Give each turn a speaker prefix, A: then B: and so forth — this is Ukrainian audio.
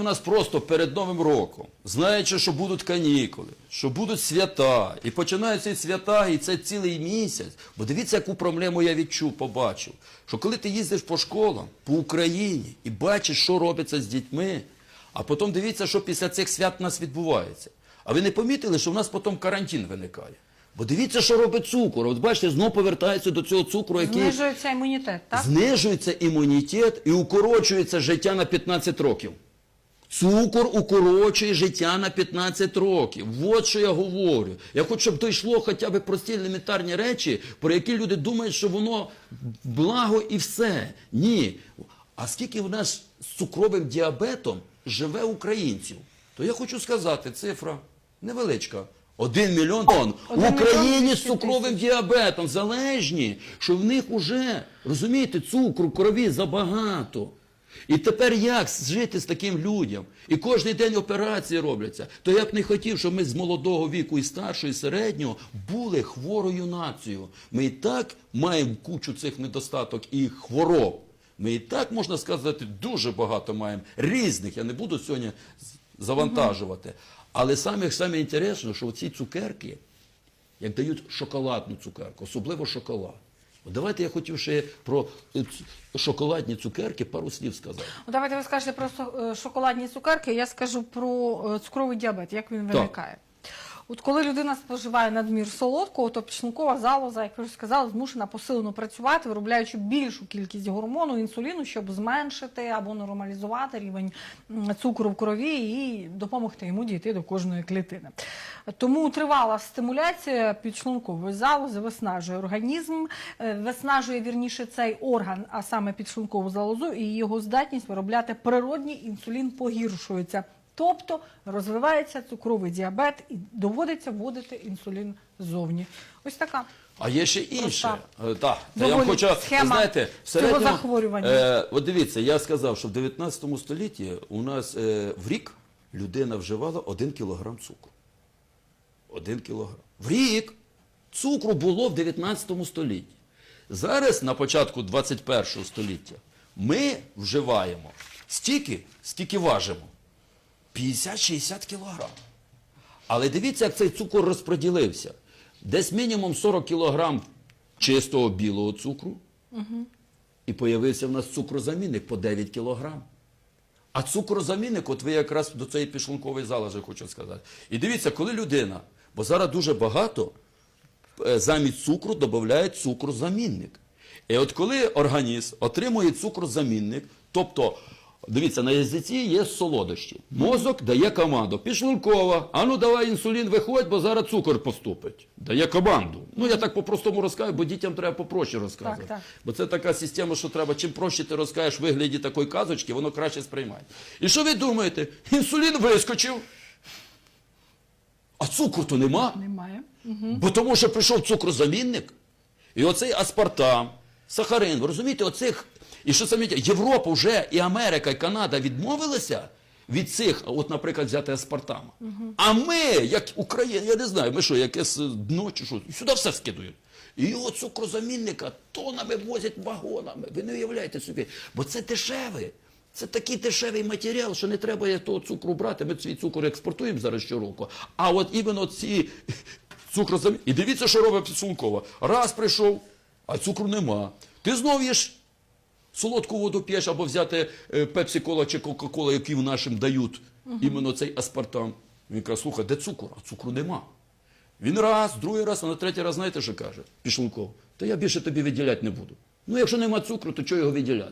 A: У нас просто перед Новим роком, знаючи, що будуть канікули, що будуть свята, і починаються свята, і це цілий місяць. Бо дивіться, яку проблему я відчув, побачив. Що коли ти їздиш по школам, по Україні і бачиш, що робиться з дітьми, а потім дивіться, що після цих свят у нас відбувається. А ви не помітили, що в нас потім карантин виникає? Бо дивіться, що робить цукор. От бачите, знову повертається до цього цукру, який
B: Знижується імунітет, так?
A: знижується імунітет і укорочується життя на 15 років. Цукор укорочує життя на 15 років. От що я говорю. Я хочу, щоб дійшло хоча б прості елементарні речі, про які люди думають, що воно благо і все. Ні. А скільки в нас з цукровим діабетом живе українців? То я хочу сказати, цифра невеличка. Один мільйон тонн в Україні з
B: 200
A: цукровим діабетом залежні, що в них уже, розумієте, цукру крові забагато. І тепер як жити з таким людям? І кожен день операції робляться. То я б не хотів, щоб ми з молодого віку і старшого, і середнього були хворою нацією. Ми і так маємо кучу цих недостаток і хвороб. Ми і так, можна сказати, дуже багато маємо різних. Я не буду сьогодні завантажувати. Але саме, саме інтересно, що ці цукерки, як дають шоколадну цукерку, особливо шоколад. Давайте я хотів ще про е, шоколадні цукерки пару слів сказати.
B: Давайте ви скажете про е, шоколадні цукерки, я скажу про е, цукровий діабет, як він виникає. От коли людина споживає надмір солодкого, то підшлункова залоза, як ви вже сказали, змушена посилено працювати, виробляючи більшу кількість гормону інсуліну, щоб зменшити або нормалізувати рівень цукру в крові і допомогти йому дійти до кожної клітини. Тому тривала стимуляція підшлункової залози виснажує організм, е, виснажує вірніше цей орган, а саме підшлункову залозу, і його здатність виробляти природній інсулін погіршується. Тобто розвивається цукровий діабет і доводиться вводити інсулін ззовні. Ось така.
A: А є ще інше.
B: Проста.
A: Е, Так, та я вам хочу, знаєте, в
B: цього захворювання.
A: Е, от дивіться, я сказав, що в 19 столітті у нас е, в рік людина вживала 1 кілограм цукру. 1 кілограм. В рік цукру було в 19 столітті. Зараз, на початку 21 століття, ми вживаємо стільки, скільки важимо. 50-60 кілограм. Але дивіться, як цей цукор розподілився. Десь мінімум 40 кілограм чистого білого цукру. І появився в нас цукрозамінник по 9 кілограм. А цукрозамінник, от ви якраз до цієї підшлункової залежи хочу сказати. І дивіться, коли людина, бо зараз дуже багато е, замість цукру додають цукрозамінник. І от коли організм отримує цукрозамінник, тобто, дивіться, на язиці є солодощі. Мозок дає команду. Підшлункова, а ну давай інсулін виходь, бо зараз цукор поступить. Дає команду. Ну я так по-простому розкажу, бо дітям треба попроще розказувати.
B: Так, так.
A: Бо це така система, що треба, чим проще ти розкажеш в вигляді такої казочки, воно краще сприймає. І що ви думаєте? Інсулін вискочив, а цукру то нема.
B: Немає.
A: Бо тому, що прийшов цукрозамінник, і оцей аспартам, сахарин, ви розумієте, оцих. І що саме Європа вже і Америка, і Канада відмовилися від цих, от, наприклад, взяти аспартам. А ми, як Україна, я не знаю, ми що, якесь дно чи що, сюди все скидують. І його цукрозамінника тонами возять вагонами. Ви не уявляєте собі, бо це дешеве. Це такий дешевий матеріал, що не треба того цукру брати. Ми свій цукор експортуємо зараз щороку. А от іменно ці цукрозамінники. І дивіться, що робить підсумкова. Раз прийшов, а цукру нема. Ти знов їш солодку воду п'єш або взяти е, пепсі-кола чи кока-кола, які в нашим дають, іменно цей аспартам. Він каже, слухай, де цукор? А цукру нема. Він раз, другий раз, а на третій раз знаєте, що каже? Пішлунков. Та я більше тобі виділяти не буду. Ну, якщо нема цукру, то чого його виділяти?